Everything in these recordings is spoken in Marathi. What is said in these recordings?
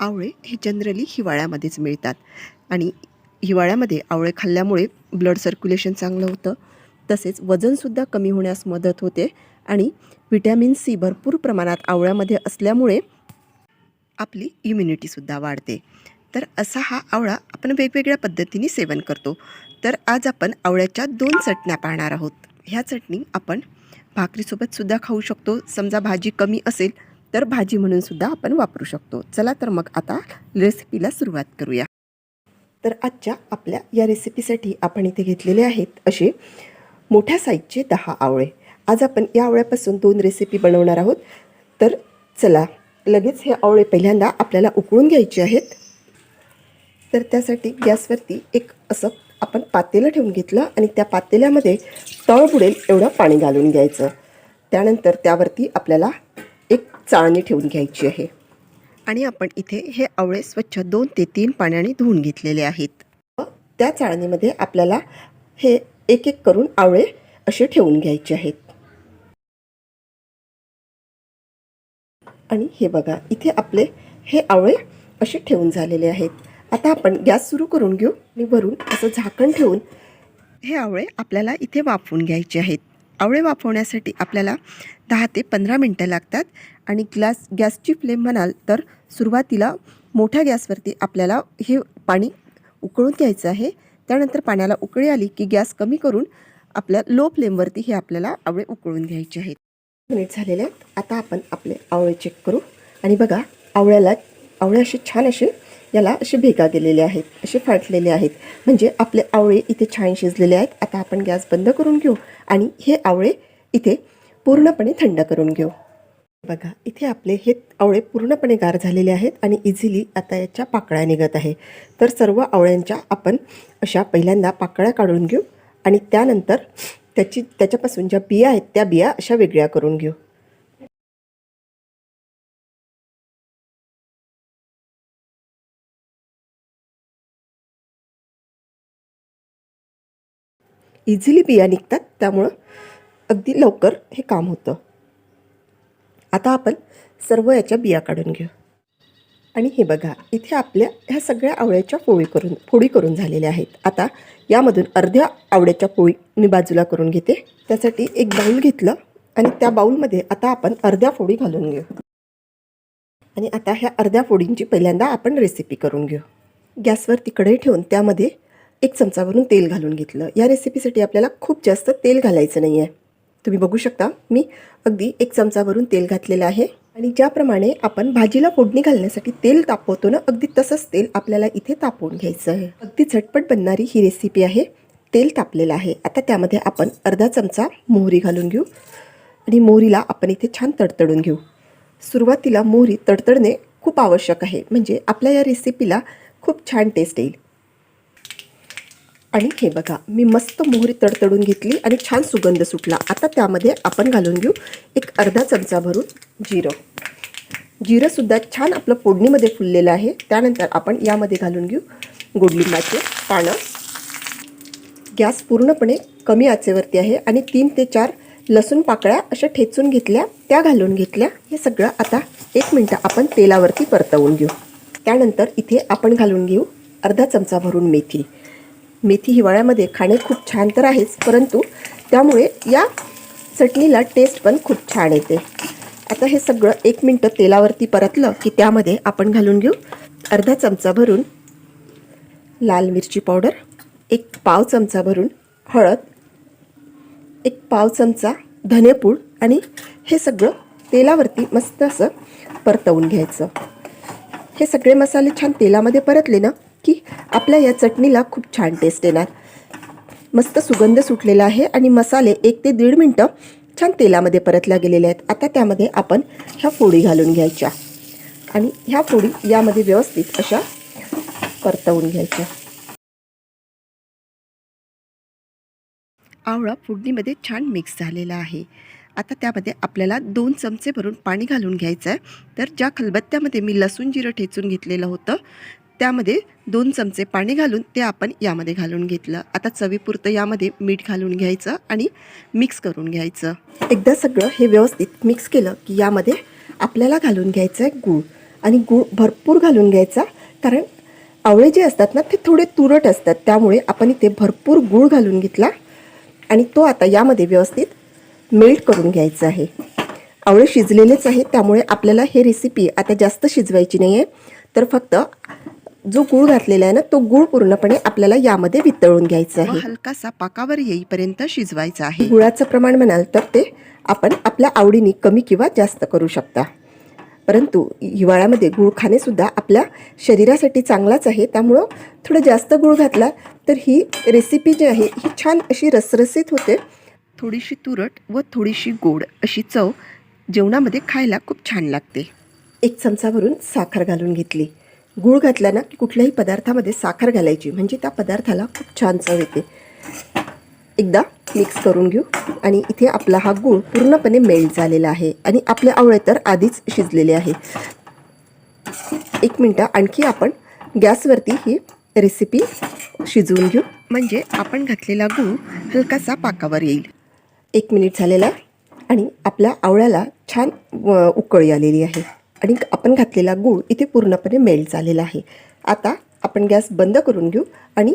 आवळे हे जनरली हिवाळ्यामध्येच मिळतात. आणि हिवाळ्यामध्ये आवळे खाल्ल्यामुळे ब्लड सर्क्युलेशन चांगलं होतं. तसेच वजनसुद्धा कमी होण्यास मदत होते. आणि व्हिटॅमिन सी भरपूर प्रमाणात आवळ्यामध्ये असल्यामुळे आपली इम्युनिटीसुद्धा वाढते. तर असा हा आवळा आपण वेगवेगळ्या पद्धतीने सेवन करतो. तर आज आपण आवळ्याच्या दोन चटण्या पाहणार आहोत. ह्या चटणी आपण भाकरीसोबतसुद्धा खाऊ शकतो. समजा भाजी कमी असेल तर भाजी म्हणून सुद्धा आपण वापरू शकतो. चला तर मग आता रेसिपीला सुरुवात करूया. तर आजच्या आपल्या या रेसिपीसाठी आपण इथे घेतलेले आहेत असे मोठ्या साईजचे दहा आवळे. आज आपण या आवळ्यापासून दोन रेसिपी बनवणार आहोत. तर चला लगेच हे आवळे पहिल्यांदा आपल्याला उकळून घ्यायचे आहेत. तर त्यासाठी गॅसवरती एक असं आपण पातेलं ठेवून घेतलं आणि त्या पातेल्यामध्ये तळ बुडेल एवढं पाणी घालून घ्यायचं. त्यानंतर त्यावरती आपल्याला एक चाळणी ठेवून घ्यायची आहे. आणि आपण इथे हे आवळे स्वच्छ दोन ते तीन पाण्याने धुवून घेतलेले आहेत. व त्या चाळणीमध्ये आपल्याला हे एक एक करून आवळे असे ठेवून घ्यायचे आहेत. आणि हे बघा इथे आपले हे आवळे असे ठेवून झालेले आहेत. आता आपण गॅस सुरू करून घेऊ. आणि भरून असं झाकण ठेवून हे आवळे आपल्याला इथे वाफवून घ्यायचे आहेत. आवळे वाफवण्यासाठी आपल्याला दहा ते पंधरा मिनटं लागतात. आणि ग्लास गॅसची फ्लेम म्हणाल तर सुरुवातीला मोठ्या गॅसवरती आपल्याला हे पाणी उकळून घ्यायचं आहे. त्यानंतर पाण्याला उकळी आली की गॅस कमी करून आपल्या लो फ्लेमवरती हे आपल्याला आवळे उकळून घ्यायचे आहेत. मिनिट झालेले आहेत. आता आपण आपले आवळे चेक करू. आणि बघा आवळ्याला आवळे असे छान असे याला असे भेगा गेलेले आहेत असे फाटलेले आहेत. म्हणजे आपले आवळे इथे छान शिजलेले आहेत. आता आपण गॅस बंद करून घेऊ आणि हे आवळे इथे पूर्णपणे थंड करून घेऊ. बघा इथे आपले हे आवळे पूर्णपणे गार झालेले आहेत आणि इझिली आता याच्या पाकळ्या निघत आहे. तर सर्व आवळ्यांच्या आपण अशा पहिल्यांदा पाकळ्या काढून घेऊ आणि त्यानंतर त्याची त्याच्यापासून ज्या बिया आहेत त्या बिया अशा वेगळ्या करून घेऊ. इझिली बिया निघतात त्यामुळं अगदी लवकर हे काम होतं. आता आपण सर्व याच्या बिया काढून घेऊ. आणि हे बघा इथे आपल्या ह्या सगळ्या आवळ्याच्या पोळी करून फोडी करून झालेल्या आहेत. आता यामधून अर्ध्या आवळ्याच्या पोळी मी बाजूला करून घेते. त्यासाठी एक बाऊल घेतलं आणि त्या बाऊलमध्ये आता आपण अर्ध्या फोडी घालून घेऊ. आणि आता ह्या अर्ध्या फोडींची पहिल्यांदा आपण रेसिपी करून घेऊ. गॅसवर कढई ठेवून त्यामध्ये एक चमचावरून तेल घालून घेतलं. या रेसिपीसाठी आपल्याला खूप जास्त तेल घालायचं नाही आहे तुम्ही बघू शकता मी अगदी एक चमचावरून तेल घातलेलं आहे. आणि ज्याप्रमाणे आपण भाजीला फोडणी घालण्यासाठी तेल तापवतो ना अगदी तसंच तेल आपल्याला इथे तापवून घ्यायचं आहे. अगदी झटपट बनणारी ही रेसिपी आहे. तेल तापलेलं आहे. आता त्यामध्ये आपण अर्धा चमचा मोहरी घालून घेऊ. आणि मोहरीला आपण इथे छान तडतडून घेऊ. सुरुवातीला मोहरी तडतडणे खूप आवश्यक आहे. म्हणजे आपल्या या रेसिपीला खूप छान टेस्ट येईल. आणि हे बघा मी मस्त मोहरी तडतडून घेतली आणि छान सुगंध सुटला. आता त्यामध्ये आपण घालून घेऊ एक अर्धा चमचा भरून जिरं. जिरंसुद्धा छान आपलं फोडणीमध्ये फुललेलं आहे. त्यानंतर आपण यामध्ये घालून घेऊ गोडलिंबाचे पानं. गॅस पूर्णपणे कमी आचेवरती आहे आणि तीन ते चार लसूण पाकळ्या अशा ठेचून घेतल्या त्या घालून घेतल्या. हे सगळं आता एक मिनटं आपण तेलावरती परतवून घेऊ. त्यानंतर इथे आपण घालून घेऊ अर्धा चमचा भरून मेथी. मेथी हिवाळ्यामध्ये खाणे खूप छान तर आहेच परंतु त्यामुळे या चटणीला टेस्ट पण खूप छान येते. आता हे सगळं एक मिनटं तेलावरती परतलं की त्यामध्ये आपण घालून घेऊ अर्धा चमचा भरून लाल मिरची पावडर एक पाव चमचा भरून हळद एक पाव चमचा धनेपूड आणि हे सगळं तेलावरती मस्त असं परतवून घ्यायचं. हे सगळे मसाले छान तेलामध्ये परतले ना की आपल्या या चटणीला खूप छान टेस्ट येणार. मस्त सुगंध सुटलेला आहे आणि मसाले एक ते दीड मिनटं छान तेलामध्ये परतल्या गेलेल्या आहेत. आता त्यामध्ये आपण ह्या फोडी घालून घ्यायच्या. आणि ह्या फोडी यामध्ये व्यवस्थित अशा परतवून घ्यायच्या. आवळा फोडणीमध्ये छान मिक्स झालेला आहे. आता त्यामध्ये आपल्याला दोन चमचे भरून पाणी घालून घ्यायचं आहे तर ज्या खलबत्त्यामध्ये मी लसूण जिरं ठेचून घेतलेलं होतं त्यामध्ये दोन चमचे पाणी घालून ते आपण यामध्ये घालून घेतलं. आता चवीपुरतं यामध्ये मीठ घालून घ्यायचं आणि मिक्स करून घ्यायचं. एकदा सगळं हे व्यवस्थित मिक्स केलं की यामध्ये आपल्याला घालून घ्यायचं आहे गूळ. आणि गूळ भरपूर घालून घ्यायचा कारण आवळे जे असतात ना ते थोडे तुरट असतात. त्यामुळे आपण इथे भरपूर गूळ घालून घेतला आणि तो आता यामध्ये व्यवस्थित मेल्ट करून घ्यायचा आहे. आवळे शिजलेलेच आहे त्यामुळे आपल्याला हे रेसिपी आता जास्त शिजवायची नाही आहे तर फक्त जो गूळ घातलेला आहे ना तो गूळ पूर्णपणे आपल्याला यामध्ये वितळून घ्यायचा आहे. हलकासा पाकावर येईपर्यंत शिजवायचा आहे. गुळाचं प्रमाण म्हणाल तर ते आपण आपल्या आवडीने कमी किंवा जास्त करू शकता. परंतु हिवाळ्यामध्ये गूळ खाणेसुद्धा आपल्या शरीरासाठी चांगलाच आहे. त्यामुळं थोडं जास्त गूळ घातला तर ही रेसिपी जी आहे ही छान अशी रसरसीत होते. थोडीशी तुरट व थोडीशी गोड अशी चव जेवणामध्ये खायला खूप छान लागते. एक चमचा भरून साखर घालून घेतली. गूळ घातला ना की कुठल्याही पदार्थामध्ये साखर घालायची. म्हणजे त्या पदार्थाला खूप छान चव येते. एकदा मिक्स करून घेऊ. आणि इथे आपला हा गूळ पूर्णपणे मेल्ट झालेला आहे. आणि आपले आवळे तर आधीच शिजलेले आहे. एक मिनटं आणखी आपण गॅसवरती ही रेसिपी शिजवून घेऊ. म्हणजे आपण घातलेला गूळ हलकासा पाकावर येईल. एक मिनिट झालेला आणि आपल्या आवळ्याला छान व, उकळी आलेली आहे. आणि आपण घातलेला गूळ इथे पूर्णपणे मेल्ट झालेला आहे. आता आपण गॅस बंद करून घेऊ आणि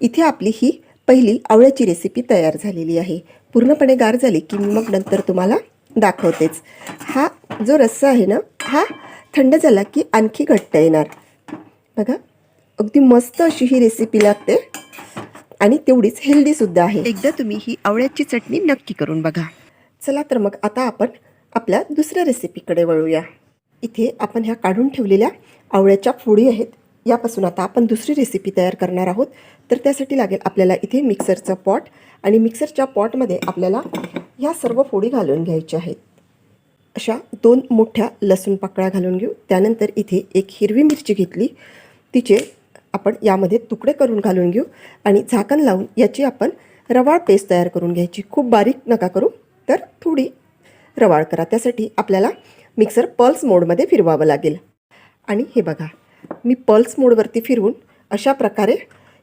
इथे आपली ही पहिली आवळ्याची रेसिपी तयार झालेली आहे. पूर्णपणे गार झाली की मी मग नंतर तुम्हाला दाखवतेच. हा जो रस्सा आहे ना हा थंड झाला की आणखी घट्ट येणार. बघा अगदी मस्त अशी ही रेसिपी लागते आणि तेवढीच हेल्दीसुद्धा आहे. एकदा तुम्ही ही आवळ्याची चटणी नक्की करून बघा. चला तर मग आता आपण आपल्या दुसऱ्या रेसिपीकडे वळूया. इथे आपण ह्या काढून ठेवलेल्या आवळ्याच्या फोडी आहेत. यापासून आता आपण दुसरी रेसिपी तयार करणार आहोत. तर त्यासाठी लागेल आपल्याला इथे मिक्सरचा पॉट आणि मिक्सरच्या पॉटमध्ये आपल्याला ह्या सर्व फोडी घालून घ्यायच्या आहेत. अशा दोन मोठ्या लसूण पाकळ्या घालून घेऊ. त्यानंतर इथे एक हिरवी मिरची घेतली. तिचे आपण यामध्ये तुकडे करून घालून घेऊ आणि झाकण लावून याची आपण रवाळ पेस्ट तयार करून घ्यायची. खूप बारीक नका करू तर थोडी रवाळ करा. त्यासाठी आपल्याला मिक्सर पल्स मोडमध्ये फिरवावं लागेल. आणि हे बघा मी पल्स मोडवरती फिरवून अशा प्रकारे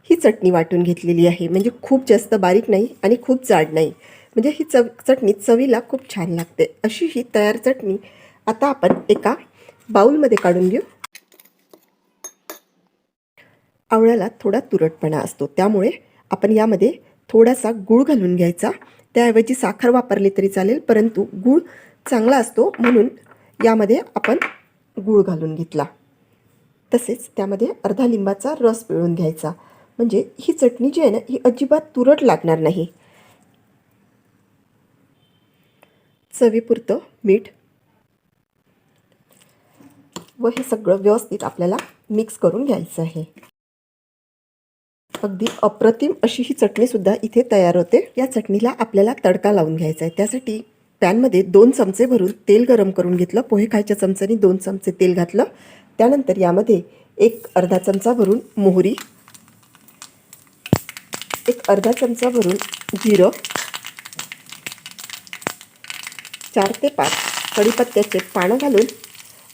ही चटणी वाटून घेतलेली आहे. म्हणजे खूप जास्त बारीक नाही आणि खूप जाड नाही. म्हणजे ही चव चटणी चवीला खूप छान लागते. अशी ही तयार चटणी आता आपण एका बाऊलमध्ये काढून घेऊ. आवळ्याला थोडा तुरटपणा असतो. त्यामुळे आपण यामध्ये थोडासा गूळ घालून घ्यायचा. त्याऐवजी साखर वापरली तरी चालेल परंतु गूळ चांगला असतो म्हणून यामध्ये आपण गूळ घालून घेतला. तसेच त्यामध्ये अर्धा लिंबाचा रस पिळून घ्यायचा. म्हणजे ही चटणी जी आहे ना ही अजिबात तुरट लागणार नाही. चवीपुरतं मीठ व हे सगळं व्यवस्थित आपल्याला मिक्स करून घ्यायचं आहे. अगदी अप्रतिम अशी ही चटणीसुद्धा इथे तयार होते. या चटणीला आपल्याला तडका लावून घ्यायचा आहे. त्यासाठी पॅनमध्ये दोन चमचे भरून तेल गरम करून घेतलं. पोहे खायच्या चमच्याने दोन चमचे तेल घातलं. त्यानंतर यामध्ये एक अर्धा चमचा भरून मोहरी एक अर्धा चमचा भरून जिरं चार ते पाच कढीपत्त्याचे पानं घालून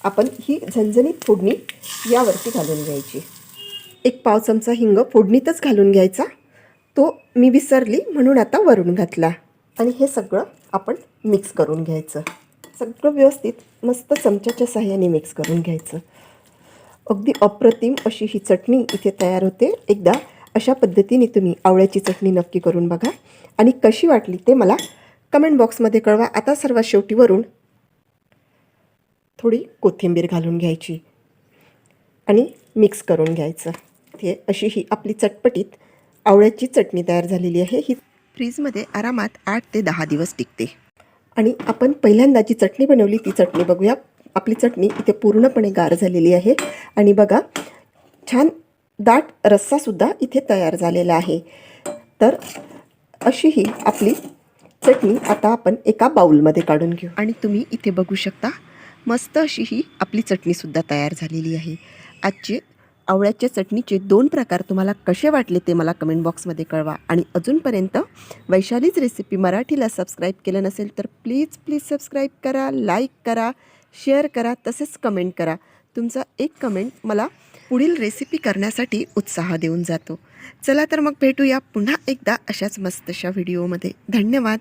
आपण ही झणझणीत फोडणी यावरती घालून घ्यायची. एक पाव चमचा हिंग फोडणीतच घालून घ्यायचा. तो मी विसरली म्हणून आता वरून घातला. आणि हे सगळं आपण मिक्स करून घ्यायचं. सगळं व्यवस्थित मस्त चमच्याच्या साह्याने मिक्स करून घ्यायचं. अगदी अप्रतिम अशी ही चटणी इथे तयार होते. एकदा अशा पद्धतीने तुम्ही आवळ्याची चटणी नक्की करून बघा. आणि कशी वाटली ते मला कमेंट बॉक्समध्ये कळवा. आता सर्वात शेवटीवरून थोडी कोथिंबीर घालून घ्यायची. आणि मिक्स करून घ्यायचं. ते अशी ही आपली चटपटीत आवळ्याची चटणी तयार झालेली आहे. ही फ्रीजमध्ये आरामात आठ ते दहा दिवस टिकते. आणि आपण पहिल्यांदा जी चटणी बनवली ती चटणी बघूया. आपली चटणी इथे पूर्णपणे गार झालेली आहे. आणि बघा छान दाट रस्सासुद्धा इथे तयार झालेला आहे. तर अशी ही आपली चटणी आता आपण एका बाऊलमध्ये काढून घेऊ. आणि तुम्ही इथे बघू शकता मस्त अशी ही आपली चटणीसुद्धा तयार झालेली आहे. आजची आवळ्याच्या चटणीचे दोन प्रकार तुम्हाला कसे वाटले ते मला कमेंट बॉक्समध्ये कळवा. आणि अजूनपर्यंत वैशालीच रेसिपी मराठीला सबस्क्राईब केलं नसेल तर प्लीज प्लीज सबस्क्राईब करा लाईक करा शेअर करा तसेच कमेंट करा. तुमचा एक कमेंट मला पुढील रेसिपी करण्यासाठी उत्साह देऊन जातो. चला तर मग भेटूया पुन्हा एकदा अशाच मस्तशा व्हिडिओमध्ये धन्यवाद.